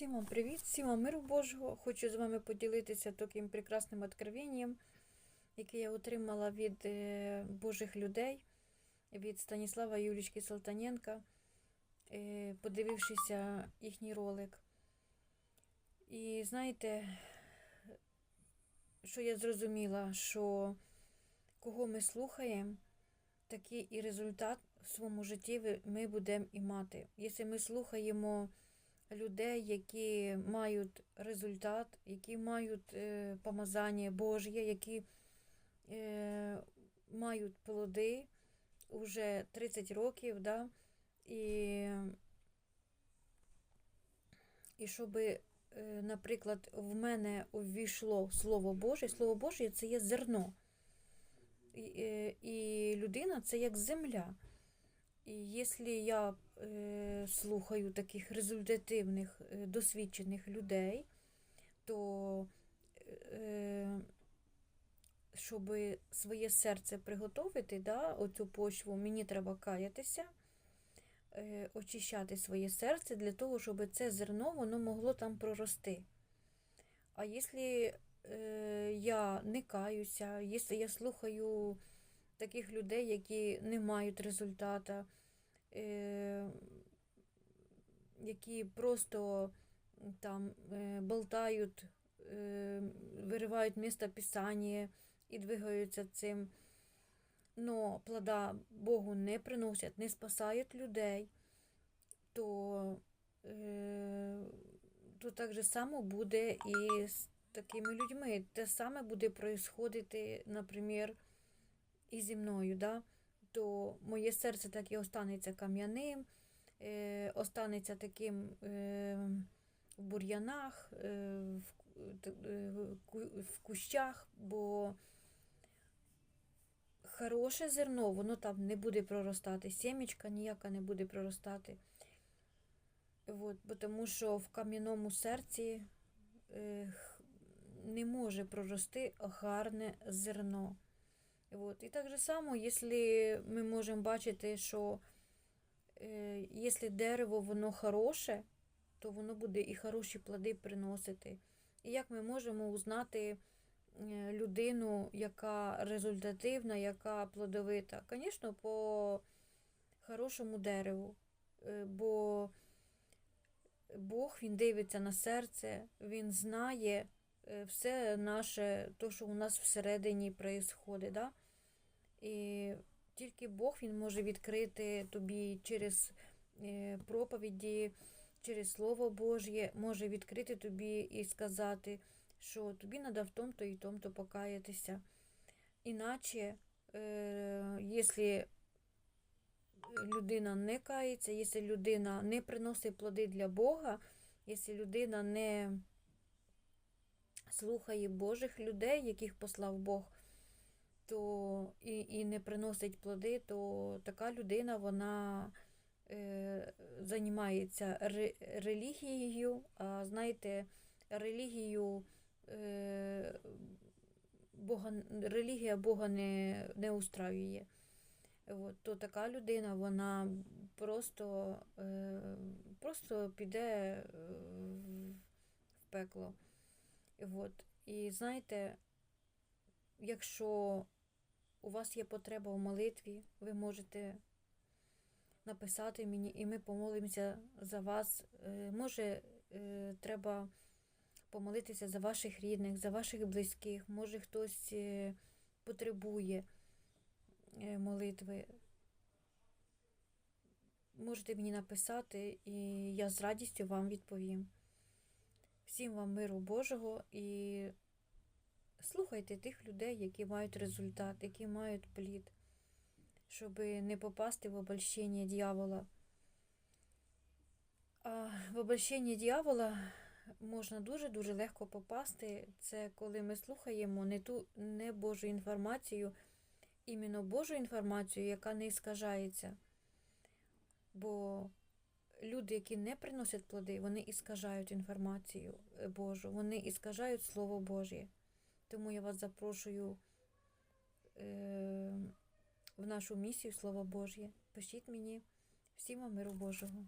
Всім вам привіт, всім вам миру Божого. Хочу з вами поділитися таким прекрасним откровенням, яке я отримала від е, Божих людей, від Станіслава Юлічки Салтаненка, е, подивившися їхній ролик. І знаєте, що я зрозуміла, що кого ми слухаємо, такий і результат в своєму житті ми будемо і мати. Якщо ми слухаємо людей, які мають результат, які мають е, помазання Божє, які е, мають плоди уже 30 років, да? і, і щоб, е, наприклад, в мене увійшло Слово Боже, Слово Боже це є зерно. І, і людина це як земля. І якщо я е, слухаю таких результативних, е, досвідчених людей, то е, щоб своє серце приготувати, да, оцю почву, мені треба каятися, е, очищати своє серце для того, щоб це зерно воно могло там прорости. А якщо е, я не каюся, якщо я слухаю таких людей, які не мають результата, е, які просто там е, болтають, е, виривають місто Писання і двигаються цим, но плода Богу не приносять, не спасають людей, то, то так же само буде і з такими людьми. Те саме буде происходити, наприклад, і зі мною, да? то моє серце так і останеться кам'яним, е, останеться таким е, в бур'янах, е, в, е, в кущах, бо хороше зерно, воно там не буде проростати, сімечка ніяка не буде проростати. От, бо тому що в кам'яному серці е, не може прорости гарне зерно. Вот. І так же само, якщо ми можемо бачити, що е, якщо дерево воно хороше, то воно буде і хороші плоди приносити. І як ми можемо узнати е, людину, яка результативна, яка плодовита? Звісно, по хорошому дереву. Е, Бо Бог він дивиться на серце, він знає е, все наше, то, що у нас всередині відбувається. Да? І тільки Бог він може відкрити тобі через е, проповіді, через Слово Божє, може відкрити тобі і сказати, що тобі треба в тому-то і тому-то покаятися. Іначе, е, якщо людина не кається, якщо людина не приносить плоди для Бога, якщо людина не слухає Божих людей, яких послав Бог, то і, і не приносить плоди, то така людина вона е, займається ре, релігією, а знаєте, релігію е, Бога, релігія Бога не, не устраює. От, то така людина, вона просто, е, просто піде е, в пекло. От. І знаєте, якщо у вас є потреба в молитві, ви можете написати мені, і ми помолимося за вас. Е, Може, е, треба помолитися за ваших рідних, за ваших близьких, може хтось е, потребує молитви. Можете мені написати, і я з радістю вам відповім. Всім вам миру Божого і слухайте тих людей, які мають результат, які мають плід, щоб не попасти в обольщення дьявола. А в обольщення дьявола можна дуже-дуже легко попасти. Це коли ми слухаємо не ту не Божу інформацію, іменно Божу інформацію, яка не іскажається. Бо люди, які не приносять плоди, вони іскажають інформацію е, Божу, вони іскажають Слово Божє. Тому я вас запрошую е, в нашу місію Слово Божє. Пишіть мені всім миру Божого.